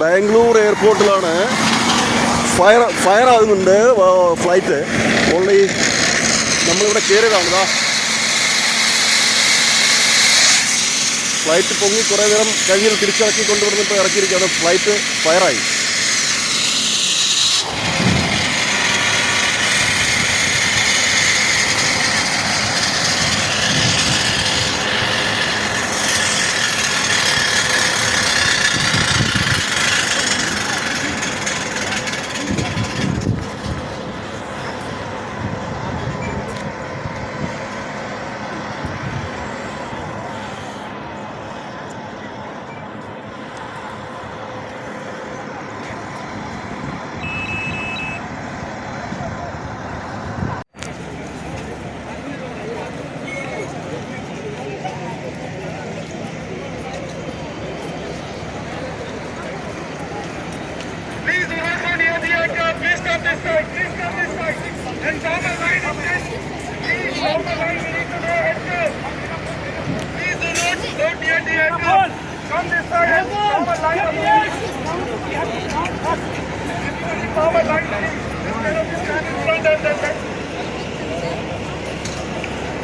ബാംഗ്ലൂർ എയർപോർട്ടിലാണ് fire fire ആകുന്നുണ്ട് flight. Only നമ്മളിവിടെ കയറിയതാണ് ഇതാ. ഫ്ലൈറ്റ് പൊങ്ങി കുറേ നേരം കഴിഞ്ഞ് തിരിച്ചിറക്കി കൊണ്ടുവന്നിപ്പോൾ ഇറക്കിയിരിക്കുകയാണ്. ഫ്ലൈറ്റ് ഫയറായി.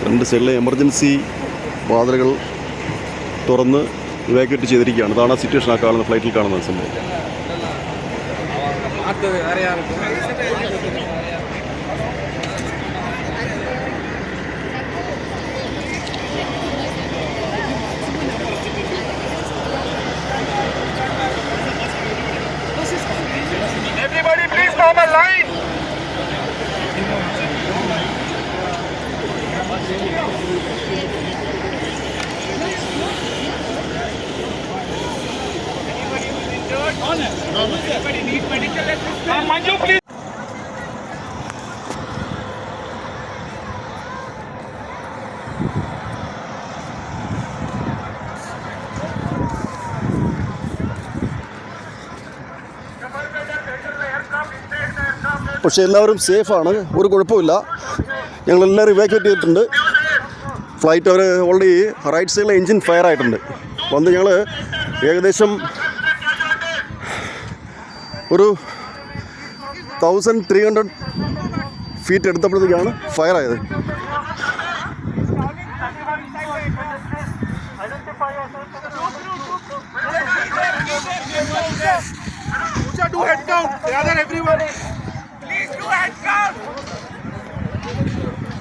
രണ്ട് സൈഡിലെ എമർജൻസി വാതിലുകൾ തുറന്ന് ഇവാക്യുവേറ്റ് ചെയ്തിരിക്കുകയാണ് അതാണ് ആ സിറ്റുവേഷൻ ആ കാണുന്ന ഫ്ലൈറ്റിൽ കാണുന്ന സംഭവം പ്ലീസ്. പക്ഷേ എല്ലാവരും സേഫാണ്. ഒരു കുഴപ്പമില്ല. ഞങ്ങളെല്ലാവരും ഇവാക്യുവേറ്റ് ചെയ്തിട്ടുണ്ട്. ഫ്ലൈറ്റ് അവർ ഓൾറെഡി റൈറ്റ് സൈഡിലെ എൻജിൻ ഫയർ ആയിട്ടുണ്ട്. വന്ന് ഞങ്ങൾ ഏകദേശം ഒരു തൗസൻഡ് ത്രീ ഹൺഡ്രഡ് ഫീറ്റ് എടുത്തപ്പോഴത്തേക്കാണ് ഫയർ ആയത് everyone. Please do head count.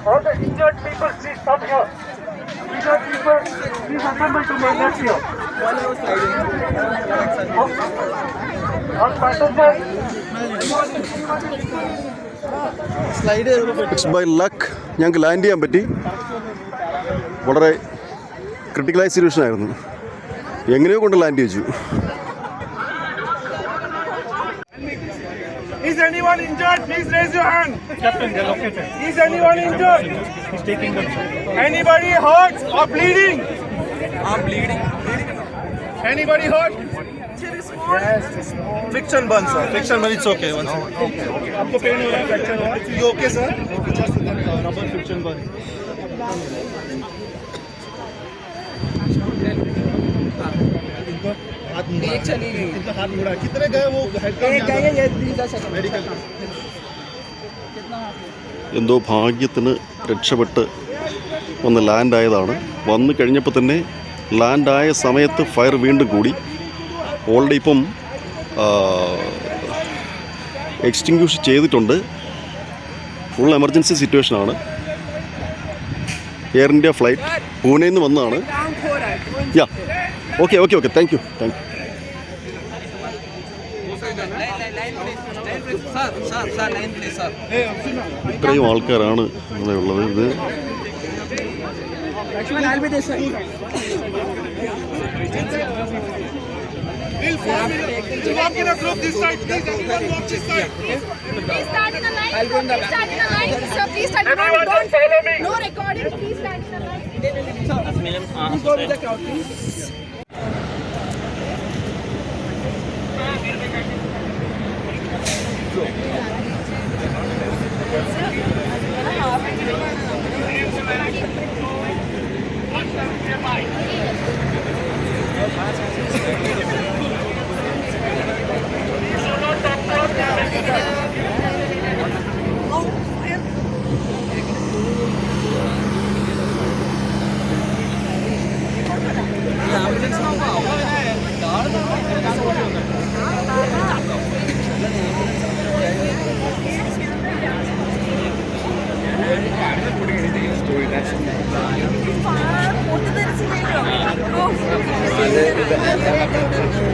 All the injured people, please come here. Injured people, please assemble to my left here. All passengers, it's by luck ഞങ്ങൾക്ക് land ചെയ്യാൻ പറ്റി വളരെ ക്രിട്ടിക്കലായ situation ആയിരുന്നു എങ്ങനെയോ കൊണ്ട് land ചെയ്തു is anyone injured? Please raise your hand. Captain, they're located. Is anyone injured? He's taking them. Anybody hurt or bleeding? I'm bleeding. Anybody hurt? Friction burn, sir. Friction burn, it's okay. One second. आपको pain हो रहा है fracture हो रहा है You okay, sir? Just that uh, rubber friction burn. हाथ मुड़ा इनका हाथ मुड़ा कितने गए वो हेड मेडिकल എന്തോ ഭാഗ്യത്തിന് രക്ഷപ്പെട്ട് വന്ന് ലാൻഡായതാണ് വന്നു കഴിഞ്ഞപ്പോൾ തന്നെ ലാൻഡായ സമയത്ത് ഫയർ വീണ്ടും കൂടി ഓൾറെഡി ഇപ്പം എക്സ്റ്റിങ്ക്യൂഷ് ചെയ്തിട്ടുണ്ട്. ഫുൾ എമർജൻസി സിറ്റുവേഷനാണ്. എയർ ഇന്ത്യ ഫ്ലൈറ്റ് പൂനെയിൽ നിന്ന് വന്നതാണ് yeah okay okay okay. Thank you thank you. ഇത്രയും ആൾക്കാരാണ് sir, ഇത് please, sir. ഇത്രയും ആൾക്കാരാണ് We'll form in a, walk in a group this side. Please, everyone walk this side. Please stand in a line. I'll go in the back. Stand in a line. Sir, please stand in a line. Don't follow me. No recording. Please stand in a line. Sir, please. Allez, allez, allez,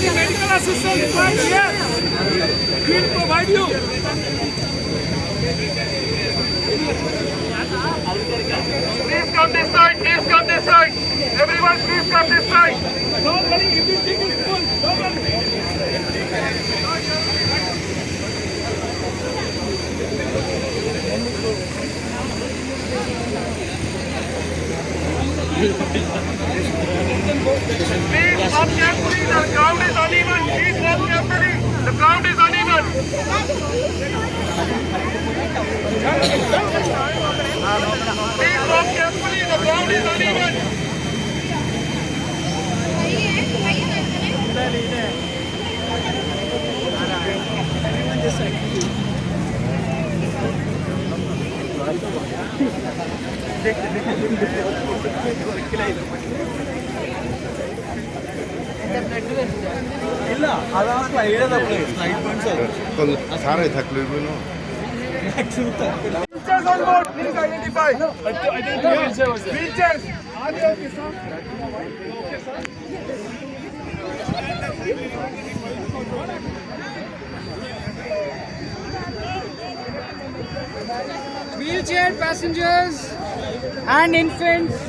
Any medical assistance required here? We will provide you. Please come this side. Please come this side. Everyone, please come this side. Don't worry. Is full. Don't worry. Please Please ground is uneven. സാറേ থাকলে Wheelchairs on board. Please identify. Wheelchairs. wheelchair passengers and infants